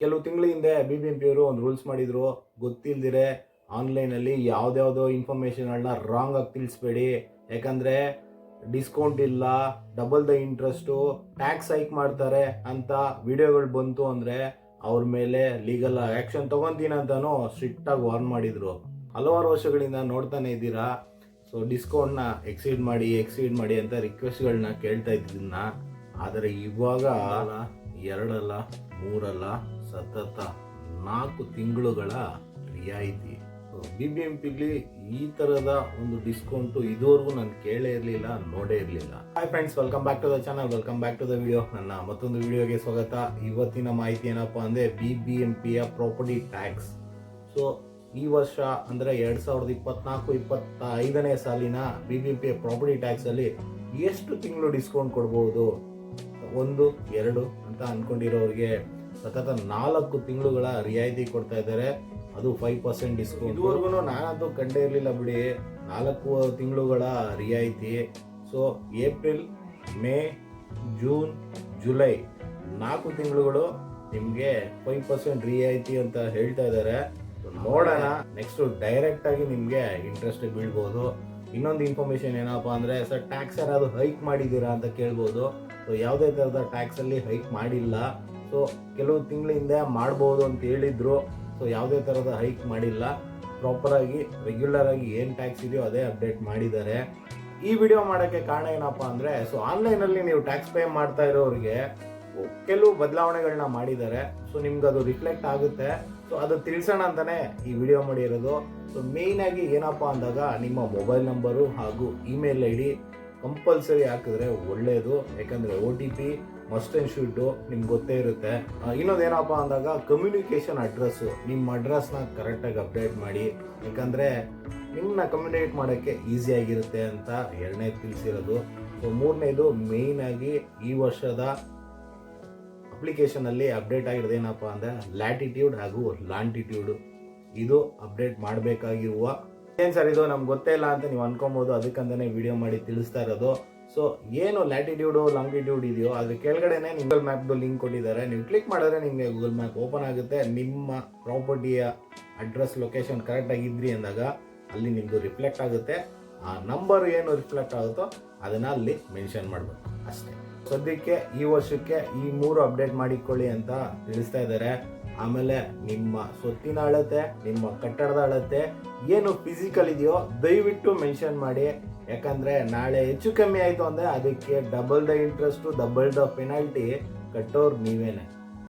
ಕೆಲವು ತಿಂಗಳ ಹಿಂದೆ ಬಿ ಬಿ ಎಂ ಪಿ ಅವರು ಒಂದು ರೂಲ್ಸ್ ಮಾಡಿದ್ರು. ಗೊತ್ತಿಲ್ದಿರೆ ಆನ್ಲೈನಲ್ಲಿ ಯಾವುದ್ಯಾವುದೋ ಇನ್ಫಾರ್ಮೇಷನ್ಗಳನ್ನ ರಾಂಗ್ ಆಗಿ ತಿಳಿಸ್ಬೇಡಿ. ಯಾಕಂದ್ರೆ ಡಿಸ್ಕೌಂಟ್ ಇಲ್ಲ double the interest tax hike ಮಾಡ್ತಾರೆ ಅಂತ ವಿಡಿಯೋಗಳು ಬಂತು ಅಂದ್ರೆ ಅವ್ರ ಮೇಲೆ ಲೀಗಲ್ ಆ್ಯಕ್ಷನ್ ತಗೊಂತೀನಿ ಅಂತಲೂ ಸ್ಟ್ರಿಕ್ಟಾಗಿ ವಾರ್ನ್ ಮಾಡಿದ್ರು. ಹಲವಾರು ವರ್ಷಗಳಿಂದ ನೋಡ್ತಾನೆ ಇದ್ದೀರಾ? ಸೊ ಡಿಸ್ಕೌಂಟ್ನ ಎಕ್ಸೀಡ್ ಮಾಡಿ ಎಕ್ಸೀಡ್ ಮಾಡಿ ಅಂತ ರಿಕ್ವೆಸ್ಟ್ಗಳನ್ನ ಕೇಳ್ತಾ ಇದ್ದಿದ್ದನ್ನ ಆದರೆ ಇವಾಗ ಎರಡಲ್ಲ, ಮೂರಲ್ಲ. ಸತತ ನಾಲ್ಕು ತಿಂಗಳುಗಳ ರಿಯಾಯಿತಿ. ಬಿ ಬಿ ಎಂ ಪಿಲಿ ಈ ತರದ ಒಂದು ಡಿಸ್ಕೌಂಟು ಇದುವರೆಗೂ ನಾನು ಕೇಳೇ ಇರಲಿಲ್ಲ, ನೋಡೇ ಇರಲಿಲ್ಲ. Hi friends welcome back to the channel welcome back to the video ನನ್ನ ಮತ್ತೊಂದು ವಿಡಿಯೋಗೆ ಸ್ವಾಗತ. ಇವತ್ತಿನ ಮಾಹಿತಿ ಏನಪ್ಪಾ ಅಂದರೆ ಬಿ ಬಿ ಎಂ ಪಿಯ ಪ್ರಾಪರ್ಟಿ ಟ್ಯಾಕ್ಸ್ ಸೊ ಈ ವರ್ಷ ಅಂದರೆ ಎರಡು ಸಾವಿರದ ಇಪ್ಪತ್ನಾಲ್ಕು ಇಪ್ಪತ್ತ ಐದನೇ ಸಾಲಿನ ಬಿ ಬಿ ಎಂ ಪಿಯ ಪ್ರಾಪರ್ಟಿ ಟ್ಯಾಕ್ಸಲ್ಲಿ ಎಷ್ಟು ತಿಂಗಳು ಡಿಸ್ಕೌಂಟ್ ಕೊಡ್ಬೋದು? ಒಂದು, ಎರಡು ಅಂತ ಅನ್ಕೊಂಡಿರೋರಿಗೆ ಸತತ ನಾಲ್ಕು ತಿಂಗಳುಗಳ ರಿಯಾಯಿತಿ ಕೊಡ್ತಾ ಇದ್ದಾರೆ. ಅದು ಫೈವ್ ಪರ್ಸೆಂಟ್ ಡಿಸ್ಕೌಂಟ್ ಇದುವರೆಗೂ ನಾನಂತೂ ಕಂಡೇ ಇರಲಿಲ್ಲ ಬಿಡಿ. ನಾಲ್ಕು ತಿಂಗಳುಗಳ ರಿಯಾಯಿತಿ. So April May June July ನಾಲ್ಕು ತಿಂಗಳುಗಳು ನಿಮಗೆ ಫೈವ್ ಪರ್ಸೆಂಟ್ ರಿಯಾಯಿತಿ ಅಂತ ಹೇಳ್ತಾ ಇದ್ದಾರೆ. ನೋಡೋಣ. ನೆಕ್ಸ್ಟ್ ಡೈರೆಕ್ಟ್ ಆಗಿ ನಿಮಗೆ ಇಂಟ್ರೆಸ್ಟ್ ಬೀಳ್ಬೋದು. ಇನ್ನೊಂದು ಇನ್ಫಾರ್ಮೇಶನ್ ಏನಪ್ಪಾ ಅಂದ್ರೆ, ಸರ್ ಟ್ಯಾಕ್ಸ್ ಯಾರಾದರೂ ಹೈಕ್ ಮಾಡಿದ್ದೀರಾ ಅಂತ ಕೇಳ್ಬೋದು. ಸೊ ಯಾವುದೇ ಥರದ ಟ್ಯಾಕ್ಸ್ ಅಲ್ಲಿ ಹೈಕ್ ಮಾಡಿಲ್ಲ. ಸೊ ಕೆಲವು ತಿಂಗಳ ಹಿಂದೆ ಮಾಡ್ಬೋದು ಅಂತ ಹೇಳಿದ್ರು. ಸೊ ಯಾವುದೇ ಥರದ ಹೈಕ್ ಮಾಡಿಲ್ಲ. ಪ್ರಾಪರ್ ಆಗಿ ರೆಗ್ಯುಲರ್ ಆಗಿ ಏನು ಟ್ಯಾಕ್ಸ್ ಇದೆಯೋ ಅದೇ ಅಪ್ಡೇಟ್ ಮಾಡಿದ್ದಾರೆ. ಈ ವಿಡಿಯೋ ಮಾಡೋಕ್ಕೆ ಕಾರಣ ಏನಪ್ಪಾ ಅಂದ್ರೆ ಸೊ ಆನ್ಲೈನಲ್ಲಿ ನೀವು ಟ್ಯಾಕ್ಸ್ ಪೇ ಮಾಡ್ತಾ ಇರೋರಿಗೆ ಕೆಲವು ಬದಲಾವಣೆಗಳನ್ನ ಮಾಡಿದ್ದಾರೆ. ಸೊ ನಿಮ್ಗೆ ಅದು ರಿಫ್ಲೆಕ್ಟ್ ಆಗುತ್ತೆ. ಸೊ ಅದು ತಿಳಿಸೋಣ ಅಂತಲೇ ಈ ವಿಡಿಯೋ ಮಾಡಿರೋದು. ಸೊ ಮೇಯ್ನಾಗಿ ಏನಪ್ಪಾ ಅಂದಾಗ ನಿಮ್ಮ ಮೊಬೈಲ್ ನಂಬರು ಹಾಗೂ ಇಮೇಲ್ ಐ ಡಿ ಕಂಪಲ್ಸರಿ ಹಾಕಿದ್ರೆ ಒಳ್ಳೆಯದು ಯಾಕಂದ್ರೆ O T P must and should ನಿಮ್ಗೆ ಗೊತ್ತೇ ಇರುತ್ತೆ. ಇನ್ನೊಂದು ಇನ್ನೊಂದೇನಪ್ಪ ಅಂದಾಗ ಕಮ್ಯುನಿಕೇಷನ್ ಅಡ್ರೆಸ್ಸು ನಿಮ್ಮ ಅಡ್ರೆಸ್ನ ಕರೆಕ್ಟಾಗಿ ಅಪ್ಡೇಟ್ ಮಾಡಿ. ಯಾಕಂದರೆ ನಿಮ್ಮನ್ನ ಕಮ್ಯುನಿಕೇಟ್ ಮಾಡೋಕ್ಕೆ ಈಸಿ ಆಗಿರುತ್ತೆ ಅಂತ ಎರಡನೇ ತಿಳಿಸಿರೋದು. ಸೊ ಮೂರನೇದು ಆಗಿ ಈ ವರ್ಷದ ಅಪ್ಲಿಕೇಶನಲ್ಲಿ ಅಪ್ಡೇಟ್ ಆಗಿರೋದು ಏನಪ್ಪ ಅಂದರೆ ಲ್ಯಾಟಿಟ್ಯೂಡ್ ಹಾಗೂ ಲಾಂಟಿಟ್ಯೂಡ್ ಇದು ಅಪ್ಡೇಟ್ ಮಾಡಬೇಕಾಗಿರುವ ಏನು ಸರ್ ಇದು? ನಮ್ಗೆ ಗೊತ್ತೇ ಇಲ್ಲ ಅಂತ ನೀವು ಅನ್ಕೊಬೋದು. ಅದಕ್ಕಂತಾನೆ ವಿಡಿಯೋ ಮಾಡಿ ತಿಳಿಸ್ತಾ ಇರೋದು. ಸೊ ಏನು ಲ್ಯಾಟಿಟ್ಯೂಡು ಲಾಂಗಿಟ್ಯೂಡ್ ಇದೆಯೋ ಅದ್ರ ಕೆಳಗಡೆನೆ ಗೂಗಲ್ ಮ್ಯಾಪ್ದು ಲಿಂಕ್ ಕೊಟ್ಟಿದ್ದಾರೆ. ನೀವು ಕ್ಲಿಕ್ ಮಾಡಿದ್ರೆ ನಿಮಗೆ ಗೂಗಲ್ ಮ್ಯಾಪ್ ಓಪನ್ ಆಗುತ್ತೆ. ನಿಮ್ಮ ಪ್ರಾಪರ್ಟಿಯ ಅಡ್ರೆಸ್ ಲೊಕೇಶನ್ ಕರೆಕ್ಟಾಗಿ ಇದ್ರಿ ಅಂದಾಗ ಅಲ್ಲಿ ನಿಮ್ಮದು ರಿಫ್ಲೆಕ್ಟ್ ಆಗುತ್ತೆ. ಆ ನಂಬರ್ ಏನು ರಿಫ್ಲೆಕ್ಟ್ ಆಗುತ್ತೋ ಅದನ್ನು ಅಲ್ಲಿ ಮೆನ್ಷನ್ ಮಾಡಬೇಕು. ಅಷ್ಟೇ. ಸದ್ಯಕ್ಕೆ ಈ ವರ್ಷಕ್ಕೆ ಈ ಮೂರು ಅಪ್ಡೇಟ್ ಮಾಡಿಕೊಳ್ಳಿ ಅಂತ ತಿಳಿಸ್ತಾ ಇದ್ದಾರೆ. ಆಮೇಲೆ ನಿಮ್ಮ ಸೊತ್ತಿನ ಅಳತೆ, ನಿಮ್ಮ ಕಟ್ಟಡದ ಅಳತೆ ಏನು ಫಿಸಿಕಲ್ ಇದೆಯೋ ದಯವಿಟ್ಟು ಮೆನ್ಷನ್ ಮಾಡಿ. ಯಾಕಂದ್ರೆ ನಾಳೆ ಹೆಚ್ಚು ಕಮ್ಮಿ ಆಯಿತು ಅಂದರೆ ಅದಕ್ಕೆ double the interest double the penalty ಕಟ್ಟೋರು ನೀವೇನೆ.